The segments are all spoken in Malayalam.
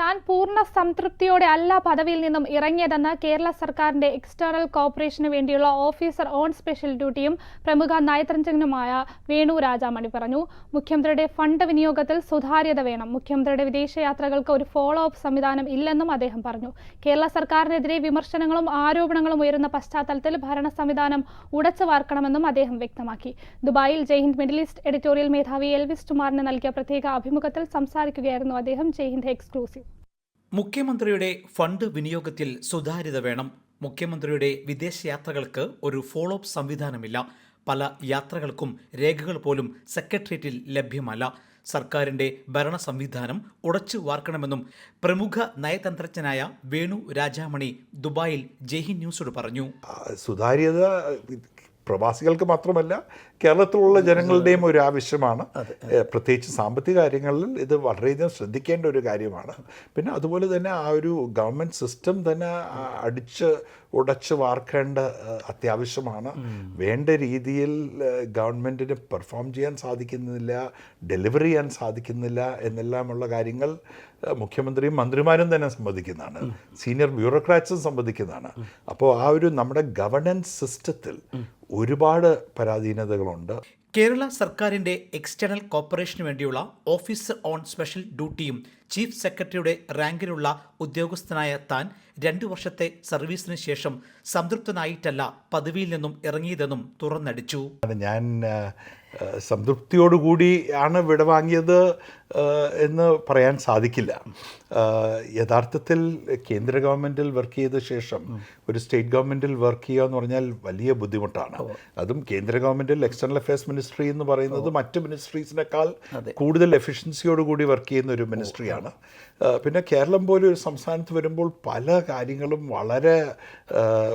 താൻ പൂർണ സംതൃപ്തിയോടെ അല്ല പദവിയിൽ നിന്നും ഇറങ്ങിയതെന്ന് കേരള സർക്കാരിന്റെ എക്സ്റ്റേണൽ കോർപ്പറേഷന് വേണ്ടിയുള്ള ഓഫീസർ ഓൺ സ്പെഷ്യൽ ഡ്യൂട്ടിയും പ്രമുഖ നയതന്ത്രജ്ഞനുമായ വേണു രാജാമണി പറഞ്ഞു. മുഖ്യമന്ത്രിയുടെ ഫണ്ട് വിനിയോഗത്തിൽ സുതാര്യത വേണം. മുഖ്യമന്ത്രിയുടെ വിദേശയാത്രകൾക്ക് ഒരു ഫോളോ അപ്പ് സംവിധാനം ഇല്ലെന്നും അദ്ദേഹം പറഞ്ഞു. കേരള സർക്കാരിനെതിരെ വിമർശനങ്ങളും ആരോപണങ്ങളും ഉയരുന്ന പശ്ചാത്തലത്തിൽ ഭരണ സംവിധാനം ഉടച്ചു വാർക്കണമെന്നും അദ്ദേഹം വ്യക്തമാക്കി. ദുബായിൽ ജയ്ഹിന്ദ് മിഡിൽ ഈസ്റ്റ് എഡിറ്റോറിയൽ മേധാവി എൽവിസ് കുമാറിന് നൽകിയ പ്രത്യേക അഭിമുഖത്തിൽ സംസാരിക്കുകയായിരുന്നു അദ്ദേഹം. ജയ്ഹിന്ദ് എക്സ്ക്ലൂസീവ്. മുഖ്യമന്ത്രിയുടെ ഫണ്ട് വിനിയോഗത്തിൽ സുതാര്യത വേണം. മുഖ്യമന്ത്രിയുടെ വിദേശയാത്രകൾക്ക് ഒരു ഫോളോ അപ്പ് സംവിധാനമില്ല. പല യാത്രകൾക്കും രേഖകൾ പോലും സെക്രട്ടേറിയറ്റിൽ ലഭ്യമല്ല. സർക്കാരിന്റെ ഭരണ സംവിധാനം ഉടച്ചു വാർക്കണമെന്നും പ്രമുഖ നയതന്ത്രജ്ഞനായ വേണു രാജാമണി ദുബായിൽ ജയ്ഹിൻ ന്യൂസോട് പറഞ്ഞു. സുതാര്യത പ്രവാസികൾക്ക് മാത്രമല്ല കേരളത്തിലുള്ള ജനങ്ങളുടെയും ഒരു ആവശ്യമാണ് പ്രത്യേകിച്ച് സാമ്പത്തിക കാര്യങ്ങളിൽ ഇത് വളരെയധികം ശ്രദ്ധിക്കേണ്ട ഒരു കാര്യമാണ്. പിന്നെ അതുപോലെ തന്നെ ആ ഒരു ഗവൺമെന്റ് സിസ്റ്റം തന്നെ അടിച്ച് ഉടച്ച് വാർക്കേണ്ട അത്യാവശ്യമാണ്. വേണ്ട രീതിയിൽ ഗവൺമെന്റിന് പെർഫോം ചെയ്യാൻ സാധിക്കുന്നില്ല ഡെലിവറി ചെയ്യാൻ സാധിക്കുന്നില്ല എന്നെല്ലാമുള്ള കാര്യങ്ങൾ മുഖ്യമന്ത്രിയും മന്ത്രിമാരും തന്നെ സംബന്ധിക്കുന്നതാണ് സീനിയർ ബ്യൂറോക്രാറ്റ്സും സംബന്ധിക്കുന്നതാണ് അപ്പോൾ ആ ഒരു നമ്മുടെ ഗവർണൻസ് സിസ്റ്റത്തിൽ ഒരുപാട് പരാധീനതകളുണ്ട്. കേരള സർക്കാരിന്റെ എക്സ്റ്റേണൽ കോർപ്പറേഷന് വേണ്ടിയുള്ള ഓഫീസർ ഓൺ സ്പെഷ്യൽ ഡ്യൂട്ടിയും ചീഫ് സെക്രട്ടറിയുടെ റാങ്കിലുള്ള ഉദ്യോഗസ്ഥനായ താൻ രണ്ടു വർഷത്തെ സർവീസിന് ശേഷം സംതൃപ്തനായിട്ടല്ല പദവിയിൽ നിന്നും ഇറങ്ങിയതെന്നും തുറന്നടിച്ചു. ഞാൻ സംതൃപ്തിയോടുകൂടി ആണ് വിടവാങ്ങിയത് എന്ന് പറയാൻ സാധിക്കില്ല. യഥാർത്ഥത്തിൽ കേന്ദ്ര ഗവൺമെന്റിൽ വർക്ക് ചെയ്ത ശേഷം ഒരു സ്റ്റേറ്റ് ഗവൺമെന്റിൽ വർക്ക് ചെയ്യുക എന്ന് പറഞ്ഞാൽ വലിയ ബുദ്ധിമുട്ടാണ്. അതും കേന്ദ്ര ഗവൺമെന്റിൽ എക്സ്റ്റേണൽ അഫയേഴ്സ് മിനിസ്ട്രി എന്ന് പറയുന്നത് മറ്റ് മിനിസ്ട്രീസിനേക്കാൾ കൂടുതൽ എഫിഷ്യൻസിയോട് കൂടി വർക്ക് ചെയ്യുന്ന ഒരു മിനിസ്ട്രിയാണ് പിന്നെ കേരളം പോലെ ഒരു സംസ്ഥാനത്ത് വരുമ്പോൾ പല കാര്യങ്ങളും വളരെ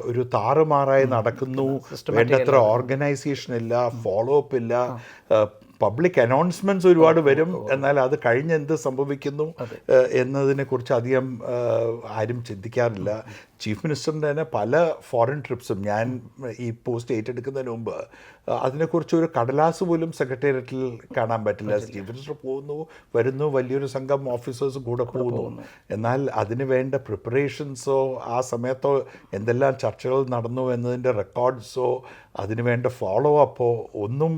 ഒരു താറുമാറായി നടക്കുന്നു. വേണ്ടത്ര ഓർഗനൈസേഷൻ ഇല്ല ഫോളോ അപ്പ് ഇല്ല. പബ്ലിക് അനൗൺസ്മെന്റ്സ് ഒരുപാട് വരും. എന്നാൽ അത് കഴിഞ്ഞ് എന്ത് സംഭവിക്കുന്നു എന്നതിനെക്കുറിച്ച് എന്നതിനെ അധികം ആരും ചിന്തിക്കാറില്ല. ചീഫ് മിനിസ്റ്ററിന്റെ തന്നെ പല ഫോറിൻ ട്രിപ്സും ഞാൻ ഈ പോസ്റ്റ് ഏറ്റെടുക്കുന്നതിന് മുമ്പ് അതിനെക്കുറിച്ച് ഒരു കടലാസ് പോലും സെക്രട്ടേറിയറ്റിൽ കാണാൻ പറ്റില്ല. ചീഫ് മിനിസ്റ്റർ പോകുന്നു വരുന്നു വലിയൊരു സംഘം ഓഫീസേഴ്സ് കൂടെ പോകുന്നു. എന്നാൽ അതിന് വേണ്ട പ്രിപ്പറേഷൻസോ ആ സമയത്തോ എന്തെല്ലാം ചർച്ചകൾ നടന്നു എന്നതിന്റെ റെക്കോർഡ്സോ അതിന് വേണ്ട ഫോളോ അപ്പോ ഒന്നും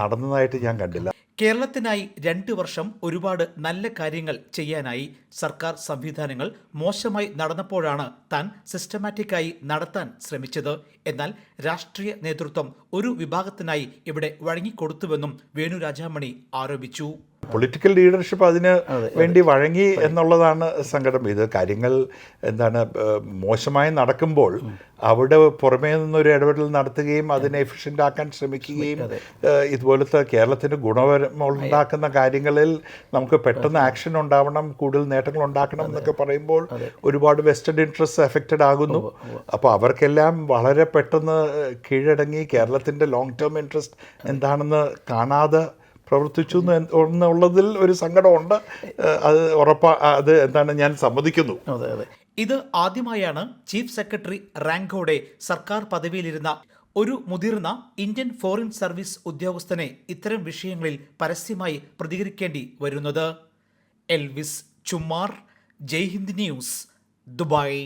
നടന്നതായിട്ട് ഞാൻ കണ്ടില്ല. കേരളത്തിനായി രണ്ട് വർഷം ഒരുപാട് നല്ല കാര്യങ്ങൾ ചെയ്യാനായി സർക്കാർ സംവിധാനങ്ങൾ മോശമായി നടന്നപ്പോഴാണ് താൻ സിസ്റ്റമാറ്റിക്കായി നടത്താൻ ശ്രമിച്ചത്. എന്നാൽ രാഷ്ട്രീയ നേതൃത്വം ഒരു വിഭാഗത്തിനായി ഇവിടെ വഴങ്ങിക്കൊടുത്തുവെന്നും വേണു രാജാമണി ആരോപിച്ചു. പൊളിറ്റിക്കൽ ലീഡർഷിപ്പ് അതിന് വേണ്ടി വഴങ്ങി എന്നുള്ളതാണ് സങ്കടം. ഇത് കാര്യങ്ങൾ എന്താണ് മോശമായി നടക്കുമ്പോൾ അവിടെ പുറമേ നിന്നൊരു ഇടപെടൽ നടത്തുകയും അതിനെ എഫിഷ്യന്റ് ആക്കാൻ ശ്രമിക്കുകയും ഇതുപോലത്തെ കേരളത്തിന് ഗുണപരമുണ്ടാക്കുന്ന കാര്യങ്ങളിൽ നമുക്ക് പെട്ടെന്ന് ആക്ഷൻ ഉണ്ടാവണം കൂടുതൽ നേട്ടങ്ങൾ ഉണ്ടാക്കണം എന്നൊക്കെ പറയുമ്പോൾ ഒരുപാട് വെസ്റ്റേൺ ഇൻട്രസ്റ്റ് എഫക്റ്റഡ് ആകുന്നു. അപ്പോൾ അവർക്കെല്ലാം വളരെ പെട്ടെന്ന് കീഴടങ്ങി കേരളത്തിന്റെ ലോങ് ടേം ഇൻട്രസ്റ്റ് എന്താണെന്ന് കാണാതെ പ്രവർത്തിച്ചു എന്നുള്ളതിൽ ഒരു സങ്കടമുണ്ട്. അത് ഉറപ്പാ അത് എന്താണ് ഞാൻ സമ്മതിക്കുന്നു. അതെ അതെ. ഇത് ആദ്യമായാണ് ചീഫ് സെക്രട്ടറി റാങ്കോടെ സർക്കാർ പദവിയിലിരുന്ന ഒരു മുതിർന്ന ഇന്ത്യൻ ഫോറിൻ സർവീസ് ഉദ്യോഗസ്ഥനെ ഇത്തരം വിഷയങ്ങളിൽ പരസ്യമായി പ്രതികരിക്കേണ്ടി വരുന്നത്. Elvis Chummar Jaihind news Dubai.